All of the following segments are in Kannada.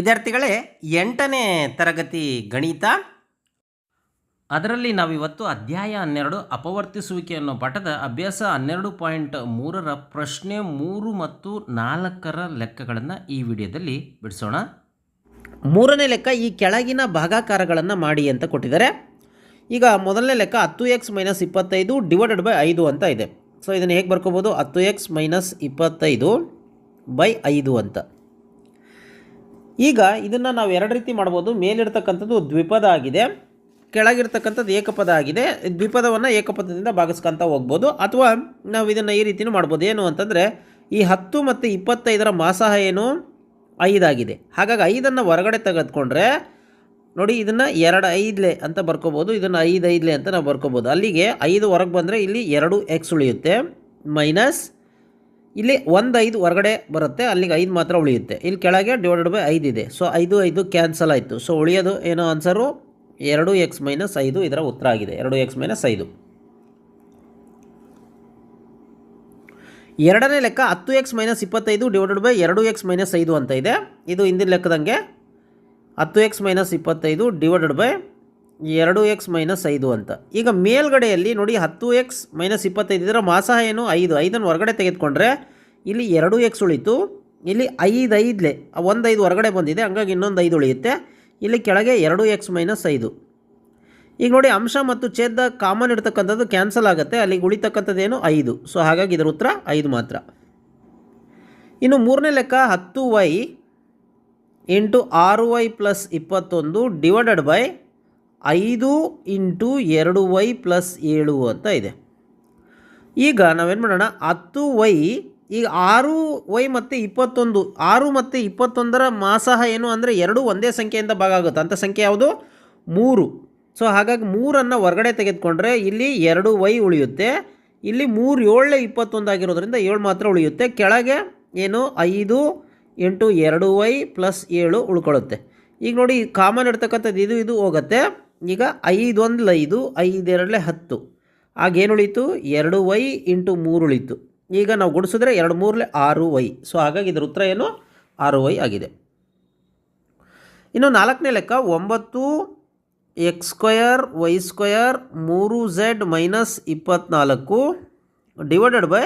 ವಿದ್ಯಾರ್ಥಿಗಳೇ, ಎಂಟನೇ ತರಗತಿ ಗಣಿತ. ಅದರಲ್ಲಿ ನಾವಿವತ್ತು ಅಧ್ಯಾಯ ಹನ್ನೆರಡು ಅಪವರ್ತಿಸುವಿಕೆ ಅನ್ನೋ ಪಾಠದ ಅಭ್ಯಾಸ ಹನ್ನೆರಡು ಪಾಯಿಂಟ್ ಮೂರರ ಪ್ರಶ್ನೆ ಮೂರು ಮತ್ತು ನಾಲ್ಕರ ಲೆಕ್ಕಗಳನ್ನು ಈ ವಿಡಿಯೋದಲ್ಲಿ ಬಿಡಿಸೋಣ. ಮೂರನೇ ಲೆಕ್ಕ, ಈ ಕೆಳಗಿನ ಭಾಗಾಕಾರಗಳನ್ನು ಮಾಡಿ ಅಂತ ಕೊಟ್ಟಿದ್ದಾರೆ. ಈಗ ಮೊದಲನೇ ಲೆಕ್ಕ ಹತ್ತು ಎಕ್ಸ್ ಮೈನಸ್ ಇಪ್ಪತ್ತೈದು ಡಿವೈಡೆಡ್ ಬೈ ಐದು ಅಂತ ಇದೆ. ಸೊ ಇದನ್ನು ಹೇಗೆ ಬರ್ಕೋಬೋದು? ಹತ್ತು ಎಕ್ಸ್ ಮೈನಸ್ ಇಪ್ಪತ್ತೈದು ಬೈ ಐದು ಅಂತ. ಈಗ ಇದನ್ನು ನಾವು ಎರಡು ರೀತಿ ಮಾಡ್ಬೋದು. ಮೇಲಿರ್ತಕ್ಕಂಥದ್ದು ದ್ವಿಪದ ಆಗಿದೆ. ಕೆಳಗಿರ್ತಕ್ಕಂಥದ್ದು ಏಕಪದ ಆಗಿದೆ. ದ್ವಿಪದವನ್ನು ಏಕಪದದಿಂದ ಭಾಗಿಸ್ಕೊಂತ ಹೋಗ್ಬೋದು. ಅಥವಾ ನಾವು ಇದನ್ನು ಈ ರೀತಿಯೂ ಮಾಡ್ಬೋದು. ಏನು ಅಂತಂದರೆ ಈ ಹತ್ತು ಮತ್ತು ಇಪ್ಪತ್ತೈದರ ಮಾಸಹ ಏನು? ಐದಾಗಿದೆ. ಹಾಗಾಗಿ ಐದನ್ನು ಹೊರಗಡೆ ತೆಗೆದುಕೊಂಡ್ರೆ ನೋಡಿ ಇದನ್ನು ಎರಡು ಐದಲೆ ಅಂತ ಬರ್ಕೋಬೋದು. ಇದನ್ನು ಐದು ಐದಲೆ ಅಂತ ನಾವು ಬರ್ಕೋಬೋದು. ಅಲ್ಲಿಗೆ ಐದು ಹೊರಗೆ ಬಂದರೆ ಇಲ್ಲಿ ಎರಡು ಎಕ್ಸ್ ಉಳಿಯುತ್ತೆ. ಮೈನಸ್ ಇಲ್ಲಿ ಒಂದು ಐದು ಹೊರಗಡೆ ಬರುತ್ತೆ, ಅಲ್ಲಿಗೆ ಐದು ಮಾತ್ರ ಉಳಿಯುತ್ತೆ. ಇಲ್ಲಿ ಕೆಳಗೆ ಡಿವೈಡೆಡ್ ಬೈ ಐದು ಇದೆ. ಸೊ ಐದು ಐದು ಕ್ಯಾನ್ಸಲ್ ಆಯಿತು. ಸೊ ಉಳಿಯೋದು ಏನೋ ಆನ್ಸರು ಎರಡು ಎಕ್ಸ್ ಮೈನಸ್ ಐದು ಇದರ ಉತ್ತರ ಆಗಿದೆ. ಎರಡು ಎಕ್ಸ್ ಮೈನಸ್ ಐದು. ಎರಡನೇ ಲೆಕ್ಕ ಹತ್ತು ಎಕ್ಸ್ ಮೈನಸ್ ಇಪ್ಪತ್ತೈದು ಡಿವೈಡೆಡ್ ಬೈ ಎರಡು ಎಕ್ಸ್ ಮೈನಸ್ ಐದು ಅಂತ ಇದೆ. ಇದು ಹಿಂದಿನ ಲೆಕ್ಕದಂಗೆ ಹತ್ತು ಎಕ್ಸ್ ಮೈನಸ್ ಇಪ್ಪತ್ತೈದು ಡಿವೈಡೆಡ್ ಬೈ ಎರಡು ಎಕ್ಸ್ ಮೈನಸ್ ಐದು ಅಂತ. ಈಗ ಮೇಲ್ಗಡೆಯಲ್ಲಿ ನೋಡಿ ಹತ್ತು ಎಕ್ಸ್ ಮೈನಸ್ ಇಪ್ಪತ್ತೈದು ಇದರ ಮಾಸ ಏನು? ಐದು. ಐದನ್ನು ಹೊರಗಡೆ ತೆಗೆದುಕೊಂಡ್ರೆ ಇಲ್ಲಿ ಎರಡು ಎಕ್ಸ್ ಉಳಿತು. ಇಲ್ಲಿ ಐದು ಐದಲೆ ಒಂದು ಐದು ಹೊರಗಡೆ ಬಂದಿದೆ, ಹಂಗಾಗಿ ಇನ್ನೊಂದು ಐದು ಉಳಿಯುತ್ತೆ. ಇಲ್ಲಿ ಕೆಳಗೆ ಎರಡು ಎಕ್ಸ್ ಮೈನಸ್ ಐದು. ಈಗ ನೋಡಿ ಅಂಶ ಮತ್ತು ಛೇದ ಕಾಮನ್ ಇರ್ತಕ್ಕಂಥದ್ದು ಕ್ಯಾನ್ಸಲ್ ಆಗುತ್ತೆ. ಅಲ್ಲಿಗೆ ಉಳಿತಕ್ಕಂಥದ್ದೇನು ಐದು. ಸೊ ಹಾಗಾಗಿ ಇದರ ಉತ್ತರ ಐದು ಮಾತ್ರ. ಇನ್ನು ಮೂರನೇ ಲೆಕ್ಕ ಹತ್ತು ವೈ ಇಂಟು ಆರು ವೈ ಪ್ಲಸ್ ಇಪ್ಪತ್ತೊಂದು ಡಿವೈಡೆಡ್ ಬೈ ಐದು ಇಂಟು ಎರಡು ವೈ ಪ್ಲಸ್ ಏಳು ಅಂತ ಇದೆ. ಈಗ ನಾವೇನು ಮಾಡೋಣ? ಹತ್ತು ವೈ, ಈಗ ಆರು ವೈ ಮತ್ತು ಇಪ್ಪತ್ತೊಂದು, ಆರು ಮತ್ತು ಇಪ್ಪತ್ತೊಂದರ ಮಾಸಹ ಏನು ಅಂದರೆ ಎರಡು ಒಂದೇ ಸಂಖ್ಯೆಯಿಂದ ಭಾಗ ಆಗುತ್ತೆ. ಅಂಥ ಸಂಖ್ಯೆ ಯಾವುದು? ಮೂರು. ಸೊ ಹಾಗಾಗಿ ಮೂರನ್ನು ಹೊರಗಡೆ ತೆಗೆದುಕೊಂಡ್ರೆ ಇಲ್ಲಿ ಎರಡು ವೈ ಉಳಿಯುತ್ತೆ. ಇಲ್ಲಿ ಮೂರು ಏಳನೇ ಇಪ್ಪತ್ತೊಂದು ಆಗಿರೋದ್ರಿಂದ ಏಳು ಮಾತ್ರ ಉಳಿಯುತ್ತೆ. ಕೆಳಗೆ ಏನು? ಐದು ಎಂಟು ಎರಡು ವೈ ಪ್ಲಸ್ ಏಳು ಉಳ್ಕೊಳ್ಳುತ್ತೆ. ಈಗ ನೋಡಿ, ಕಾಮನ್ ಇರ್ತಕ್ಕಂಥದ್ದು ಇದು ಇದು ಹೋಗುತ್ತೆ. ಈಗ ಐದೊಂದು ಐದು ಐದೆರಡಲೆ ಹತ್ತು. ಆಗೇನು ಉಳಿತು ಎರಡು ವೈ ಇಂಟು ಮೂರು ಉಳಿತು ಈಗ ನಾವು ಗುಡಿಸಿದ್ರೆ ಎರಡು ಮೂರಲೆ ಆರು ವೈ. ಸೊ ಹಾಗಾಗಿ ಇದರ ಉತ್ತರ ಏನು? ಆರು ವೈ ಆಗಿದೆ. ಇನ್ನು ನಾಲ್ಕನೇ ಲೆಕ್ಕ, ಒಂಬತ್ತು ಎಕ್ಸ್ ಸ್ಕ್ವಯರ್ ವೈ ಸ್ಕ್ವಯರ್ ಮೂರು ಝೆಡ್ ಮೈನಸ್ ಇಪ್ಪತ್ನಾಲ್ಕು ಡಿವೈಡೆಡ್ ಬೈ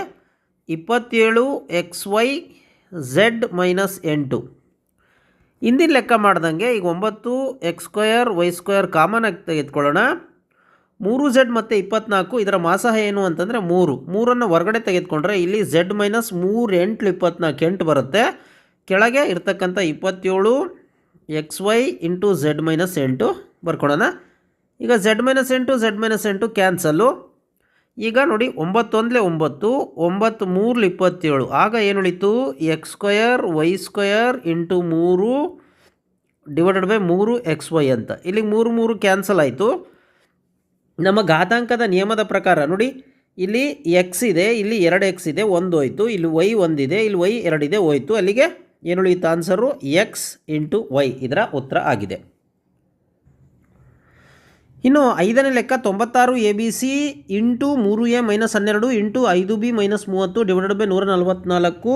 ಇಪ್ಪತ್ತೇಳು ಎಕ್ಸ್ ವೈ ಝೆಡ್ ಮೈನಸ್ ಎಂಟು. ಹಿಂದಿನ ಲೆಕ್ಕ ಮಾಡ್ದಂಗೆ ಈಗ ಒಂಬತ್ತು, x square y square common ಆಗಿ ತೆಗೆದುಕೊಳ್ಳೋಣ. ಮೂರು ಝೆಡ್ ಮತ್ತು ಇಪ್ಪತ್ನಾಲ್ಕು, ಇದರ ಮಾಸಹ ಏನು ಅಂತಂದರೆ ಮೂರು. ಮೂರನ್ನು ಹೊರಗಡೆ ತೆಗೆದುಕೊಂಡ್ರೆ ಇಲ್ಲಿ ಝೆಡ್ ಮೈನಸ್ ಮೂರು ಎಂಟು ಇಪ್ಪತ್ನಾಲ್ಕು ಎಂಟು ಬರುತ್ತೆ. ಕೆಳಗೆ ಇರ್ತಕ್ಕಂಥ ಇಪ್ಪತ್ತೇಳು, x y into z minus ಎಂಟು ಬರ್ಕೊಳ್ಳೋಣ. ಈಗ ಝೆಡ್ ಮೈನಸ್ ಎಂಟು, ಝೆಡ್ ಮೈನಸ್ ಎಂಟು ಕ್ಯಾನ್ಸಲ್ಲು. ಈಗ ನೋಡಿ ಒಂಬತ್ತೊಂದಲೇ ಒಂಬತ್ತು ಒಂಬತ್ತು ಮೂರಲ್ಲಿ ಇಪ್ಪತ್ತೇಳು. ಆಗ ಏನು ಉಳಿತು x square y square into ಮೂರು ಡಿವೈಡೆಡ್ ಬೈ ಮೂರು ಎಕ್ಸ್ ವೈ ಅಂತ. ಇಲ್ಲಿಗೆ ಮೂರು ಮೂರು ಕ್ಯಾನ್ಸಲ್ ಆಯಿತು. ನಮ್ಮ ಘಾತಾಂಕದ ನಿಯಮದ ಪ್ರಕಾರ ನೋಡಿ, ಇಲ್ಲಿ ಎಕ್ಸ್ ಇದೆ, ಇಲ್ಲಿ ಎರಡು ಎಕ್ಸ್ ಇದೆ, ಒಂದು ಹೋಯ್ತು, ಇಲ್ಲಿ ವೈ ಒಂದಿದೆ, ಇಲ್ಲಿ ವೈ ಎರಡಿದೆ, ಹೋಯ್ತು. ಅಲ್ಲಿಗೆ ಏನು ಉಳಿಯುತ್ತೆ ಆನ್ಸರು ಎಕ್ಸ್ ಇಂಟು ವೈ ಇದರ ಉತ್ತರ ಆಗಿದೆ. ಇನ್ನು ಐದನೇ ಲೆಕ್ಕ ತೊಂಬತ್ತಾರು ಎ ಬಿ ಸಿ ಇಂಟು ಮೂರು ಎ ಮೈನಸ್ ಹನ್ನೆರಡು ಇಂಟು ಐದು ಬಿ ಮೈನಸ್ ಮೂವತ್ತು ಡಿವೈಡೆಡ್ ಬೈ ನೂರ ನಲವತ್ತ್ನಾಲ್ಕು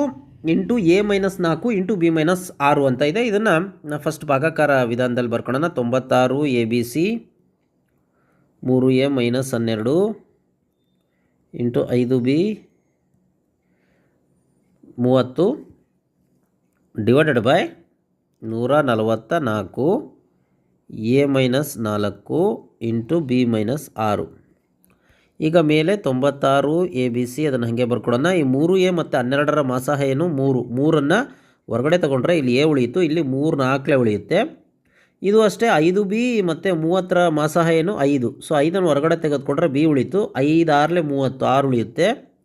ಇಂಟು ಎ ಮೈನಸ್ ನಾಲ್ಕು ಇಂಟು ಬಿ ಮೈನಸ್ ಆರು ಅಂತ ಇದೆ. ಇದನ್ನು ಫಸ್ಟ್ ಭಾಗಾಕಾರ ವಿಧಾನದಲ್ಲಿ ಬರ್ಕೊಳ್ಳೋಣ ತೊಂಬತ್ತಾರು ಎ ಬಿ ಸಿ ಮೂರು ಎ ಮೈನಸ್ ಹನ್ನೆರಡು ಇಂಟು ಐದು ಬಿ ಮೂವತ್ತು ಡಿವೈಡೆಡ್ ಬೈ ನೂರ ನಲವತ್ತ ನಾಲ್ಕು ಎ ಮೈನಸ್ ನಾಲ್ಕು ಇಂಟು ಬಿ ಮೈನಸ್ ಆರು. ಈಗ ಮೇಲೆ ತೊಂಬತ್ತಾರು ಎ, ಬಿ, ಸಿ ಅದನ್ನು ಹಾಗೆ ಬರ್ಕೊಡೋಣ. ಈ ಮೂರು ಎ ಮತ್ತು ಹನ್ನೆರಡರ ಮಾಸಾಹ ಏನು ಮೂರು. ಮೂರನ್ನು ಹೊರಗಡೆ ತಗೊಂಡ್ರೆ ಇಲ್ಲಿ ಎ ಉಳಿಯಿತು, ಇಲ್ಲಿ ಮೂರು ನಾಲ್ಕಲೆ ಉಳಿಯುತ್ತೆ. ಇದು ಅಷ್ಟೇ, ಐದು ಬಿ ಮತ್ತು ಮೂವತ್ತರ ಮಾಸಾಹ ಏನು ಐದು. ಸೊ, ಐದನ್ನು ಹೊರಗಡೆ ತೆಗೆದುಕೊಂಡ್ರೆ ಬಿ ಉಳಿತು ಐದು ಆರಲೆ ಮೂವತ್ತು, ಆರು ಉಳಿಯುತ್ತೆ.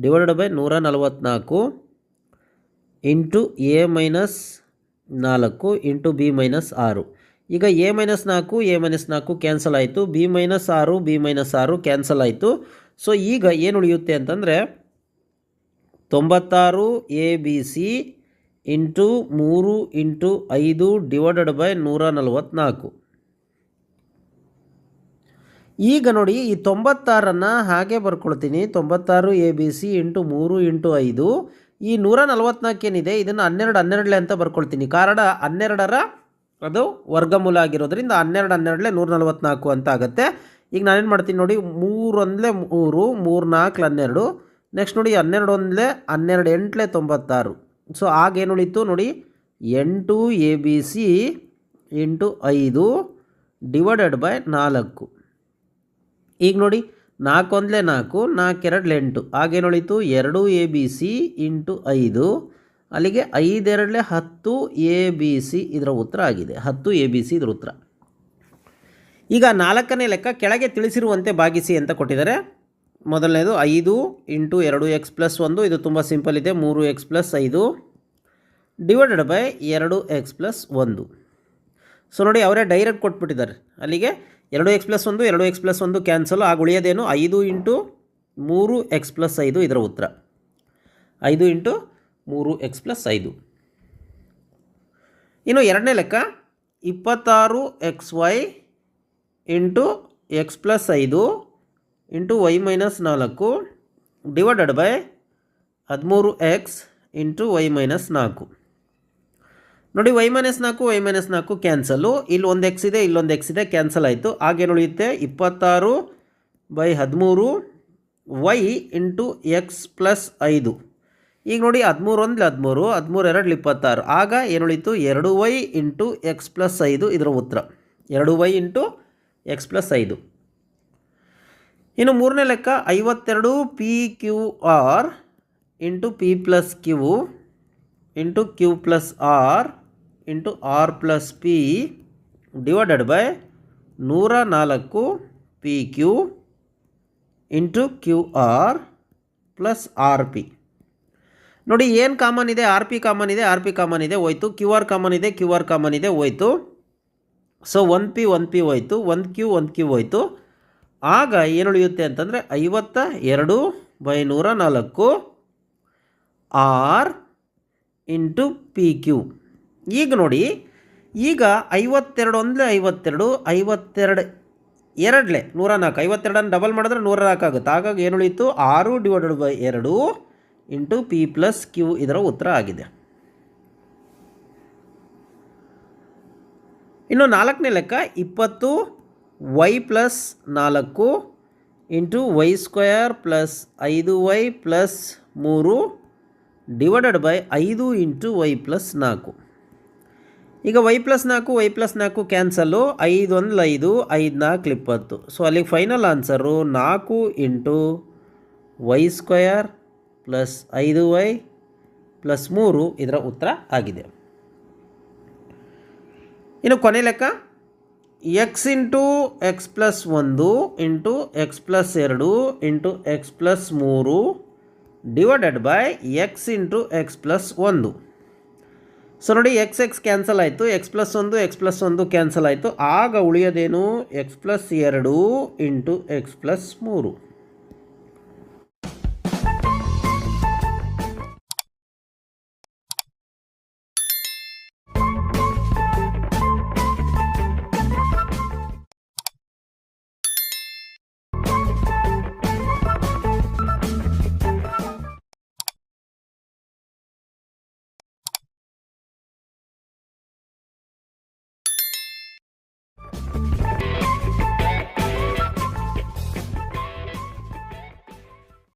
ಡಿವೈಡೆಡ್ ಬೈ ನೂರ ನಲವತ್ತ್ನಾಲ್ಕು ಇಂಟು ಎ ಮೈನಸ್ ನಾಲ್ಕು ಇಂಟು ಬಿ ಮೈನಸ್ ಆರು. ಈಗ ಎ ಮೈನಸ್ ನಾಲ್ಕು ಎ ಮೈನಸ್ ನಾಲ್ಕು ಕ್ಯಾನ್ಸಲ್ ಆಯಿತು. ಬಿ ಮೈನಸ್ ಆರು ಬಿ ಮೈನಸ್ ಆರು ಕ್ಯಾನ್ಸಲ್ ಆಯಿತು. ಸೊ ಈಗ ಏನು ಉಳಿಯುತ್ತೆ ಅಂತಂದರೆ ತೊಂಬತ್ತಾರು ಎ ಬಿ ಸಿ ಇಂಟು ಮೂರು ಇಂಟು ಐದು ಡಿವೈಡೆಡ್ ಬೈ ನೂರ ನಲವತ್ತ್ನಾಲ್ಕು ಈಗ ನೋಡಿ, ಈ ತೊಂಬತ್ತಾರನ್ನು ಹಾಗೆ ಬರ್ಕೊಳ್ತೀನಿ. ತೊಂಬತ್ತಾರು ಎ ಬಿ ಸಿ ಇಂಟು ಮೂರು ಇಂಟು ಐದು. ಈ ನೂರ ನಲವತ್ನಾಲ್ಕು ಏನಿದೆ? ಇದನ್ನು ಹನ್ನೆರಡು, ಹನ್ನೆರಡಲೆ ಅಂತ ಬರ್ಕೊಳ್ತೀನಿ. ಕಾರಣ ಹನ್ನೆರಡರ ಅದು ವರ್ಗಮೂಲ ಆಗಿರೋದ್ರಿಂದ ಹನ್ನೆರಡು ಹನ್ನೆರಡಲೇ ನೂರ ನಲವತ್ನಾಲ್ಕು ಅಂತ ಆಗುತ್ತೆ. ಈಗ ನಾನೇನು ಮಾಡ್ತೀನಿ ನೋಡಿ ಮೂರು ಒಂದಲೇ ಮೂರು ಮೂರು ನಾಲ್ಕು ಹನ್ನೆರಡು ನೆಕ್ಸ್ಟ್ ನೋಡಿ ಹನ್ನೆರಡು ಒಂದಲೇ ಹನ್ನೆರಡು ಎಂಟ್ಲೆ ತೊಂಬತ್ತಾರು ಸೊ ಆಗೇನು ಉಳಿತು ನೋಡಿ, ಎಂಟು ಎ ಬಿ ಸಿ ಎಂಟು ಐದು ಡಿವೈಡೆಡ್ ಬೈ ನಾಲ್ಕು. ಈಗ ನೋಡಿ ನಾಲ್ಕು ಒಂದಲೇ ನಾಲ್ಕು, ನಾಲ್ಕೆರಡಲೆ ಎಂಟು. ಆಗೇನು ಉಳಿತು, ಎರಡು ಎ ಬಿ ಸಿ ಇಂಟು ಐದು ಅಲ್ಲಿಗೆ ಐದೆರಡಲೆ ಹತ್ತು ಎ ಬಿ ಸಿ ಇದರ ಉತ್ತರ ಆಗಿದೆ. ಹತ್ತು ಎ ಬಿ ಸಿ ಇದರ ಉತ್ತರ. ಈಗ ನಾಲ್ಕನೇ ಲೆಕ್ಕ ಕೆಳಗೆ ತಿಳಿಸಿರುವಂತೆ ಭಾಗಿಸಿ ಅಂತ ಕೊಟ್ಟಿದ್ದಾರೆ. ಮೊದಲನೇದು ಐದು ಇಂಟು ಎರಡು ಎಕ್ಸ್ ಪ್ಲಸ್ ಒಂದು, ಇದು ತುಂಬ ಸಿಂಪಲ್ ಇದೆ, ಮೂರು ಎಕ್ಸ್ ಪ್ಲಸ್ ಐದು ಡಿವೈಡೆಡ್ ಬೈ ಎರಡು ಎಕ್ಸ್ ಪ್ಲಸ್ ಒಂದು. ಸೊ ನೋಡಿ, ಅವರೇ ಡೈರೆಕ್ಟ್ ಕೊಟ್ಬಿಟ್ಟಿದ್ದಾರೆ. ಅಲ್ಲಿಗೆ ಎರಡು ಎಕ್ಸ್ ಪ್ಲಸ್ ಒಂದು, ಎರಡು ಎಕ್ಸ್ ಪ್ಲಸ್ ಒಂದು ಕ್ಯಾನ್ಸಲ್ ಆಗ ಉಳಿಯೋದೇನು? ಐದು ಇಂಟು ಮೂರು ಎಕ್ಸ್ ಪ್ಲಸ್ ಐದು ಇದರ ಉತ್ತರ. ಐದು ಇಂಟು ಮೂರು ಎಕ್ಸ್ ಪ್ಲಸ್ ಐದು. ಇನ್ನು ಎರಡನೇ ಲೆಕ್ಕ, ಇಪ್ಪತ್ತಾರು x y into x plus ಐದು ಇಂಟು ವೈ ಮೈನಸ್ ನಾಲ್ಕು ಡಿವೈಡೆಡ್ ಬೈ ಹದಿಮೂರು ಎಕ್ಸ್ ಇಂಟು ವೈ ಮೈನಸ್ ನಾಲ್ಕು. ನೋಡಿ, ವೈ ಮೈನಸ್ ನಾಲ್ಕು, ವೈ ಮೈನಸ್ ನಾಲ್ಕು ಕ್ಯಾನ್ಸಲು ಇಲ್ಲಿ ಒಂದು ಎಕ್ಸ್ ಇದೆ, ಇಲ್ಲೊಂದು ಎಕ್ಸ್ ಇದೆ, ಕ್ಯಾನ್ಸಲ್ ಆಯಿತು. ಆಗೇನು ಉಳಿಯುತ್ತೆ ಇಪ್ಪತ್ತಾರು ಬೈ ಹದಿಮೂರು ವೈ ಇಂಟು ಎಕ್ಸ್ ಪ್ಲಸ್ ಐದು. ಈಗ ನೋಡಿ ಹದಿಮೂರು ಒಂದ್ಲಿ ಹದಿಮೂರು ಹದಿಮೂರು ಎರಡು ಇಪ್ಪತ್ತಾರು. ಆಗ ಏನು ಉಳಿತು ಎರಡು ವೈ ಇಂಟು ಎಕ್ಸ್ ಪ್ಲಸ್ ಐದು ಇದರ ಉತ್ತರ. ಎರಡು ವೈ ಇಂಟು ಎಕ್ಸ್ ಪ್ಲಸ್ ಐದು. ಇನ್ನು ಮೂರನೇ ಲೆಕ್ಕ ಐವತ್ತೆರಡು P Q R into P plus Q into Q plus R into R plus P divided by ನೂರ ನಾಲ್ಕು P Q into Q R plus R P ನೋಡಿ, ಏನು ಕಾಮನ್ ಇದೆ? ಆರ್ ಪಿ ಕಾಮನ್ ಇದೆ ಆರ್ ಪಿ ಕಾಮನ್ ಇದೆ, ಹೋಯ್ತು. ಕ್ಯೂ ಆರ್ ಕಾಮನ್ ಇದೆ ಕ್ಯೂ ಆರ್ ಕಾಮನ್ ಇದೆ, ಹೋಯ್ತು. So one P one P ಹೋಯ್ತು. ಒಂದು ಕ್ಯೂ ಒಂದು ಕ್ಯೂ ಹೋಯ್ತು. ಆಗ ಏನು ಉಳಿಯುತ್ತೆ ಅಂತಂದರೆ, ಐವತ್ತ ಎರಡು ಬೈ ನೂರ ನಾಲ್ಕು ಆರ್ ಇಂಟು ಪಿ ಕ್ಯೂ ಈಗ ನೋಡಿ, ಈಗ ಐವತ್ತೆರಡು ಅಂದರೆ ಐವತ್ತೆರಡು ಐವತ್ತೆರಡು ಎರಡಲೆ ನೂರ ನಾಲ್ಕು. ಐವತ್ತೆರಡನ್ನು ಡಬಲ್ ಮಾಡಿದ್ರೆ ನೂರ ನಾಲ್ಕು ಆಗುತ್ತೆ. ಹಾಗಾಗಿ ಏನು ಉಳಿಯಿತು ಆರು ಡಿವೈಡೆಡ್ ಬೈ ಎರಡು. ಇಂಟು ಪಿ ಪ್ಲಸ್ ಕ್ಯೂ ಇದರ ಉತ್ತರ ಆಗಿದೆ. ಇನ್ನು ನಾಲ್ಕನೇ ಲೆಕ್ಕ ಇಪ್ಪತ್ತು ವೈ ಪ್ಲಸ್ ನಾಲ್ಕು ಇಂಟು ವೈ ಸ್ಕ್ವಯರ್ ಪ್ಲಸ್ ಐದು ವೈ ಪ್ಲಸ್ ಮೂರು ಡಿವೈಡೆಡ್ ಬೈ ಐದು ಇಂಟು ವೈ ಪ್ಲಸ್ ನಾಲ್ಕು. ಈಗ ವೈ ಪ್ಲಸ್ ನಾಲ್ಕು, ವೈ ಪ್ಲಸ್ ನಾಲ್ಕು ಕ್ಯಾನ್ಸಲ್ಲು ಐದು ಒಂದು ಐದು ಐದು ನಾಲ್ಕು ಇಪ್ಪತ್ತು. ಸೊ ಅಲ್ಲಿಗೆ ಫೈನಲ್ ಆನ್ಸರು ನಾಲ್ಕು ಇಂಟು ವೈ ಸ್ಕ್ವಯರ್ ಪ್ಲಸ್ ಐದು ವೈ ಪ್ಲಸ್ ಮೂರು ಇದರ ಉತ್ತರ ಆಗಿದೆ. ಇನ್ನು ಕೊನೆ ಲೆಕ್ಕ ಎಕ್ಸ್ ಇಂಟು ಎಕ್ಸ್ ಪ್ಲಸ್ ಒಂದು ಇಂಟು ಎಕ್ಸ್ ಪ್ಲಸ್ ಎರಡು ಇಂಟು ಎಕ್ಸ್ ಪ್ಲಸ್ ಮೂರು divided by X into X plus ಒಂದು. ಸೊ ನೋಡಿ ಎಕ್ಸ್ ಎಕ್ಸ್ ಕ್ಯಾನ್ಸಲ್ ಆಯಿತು ಎಕ್ಸ್ ಪ್ಲಸ್ ಒಂದು ಎಕ್ಸ್ ಪ್ಲಸ್ ಒಂದು ಕ್ಯಾನ್ಸಲ್ ಆಯಿತು. ಆಗ ಉಳಿಯೋದೇನು? ಎಕ್ಸ್ ಪ್ಲಸ್ ಎರಡು ಇಂಟು ಎಕ್ಸ್ ಪ್ಲಸ್ ಮೂರು.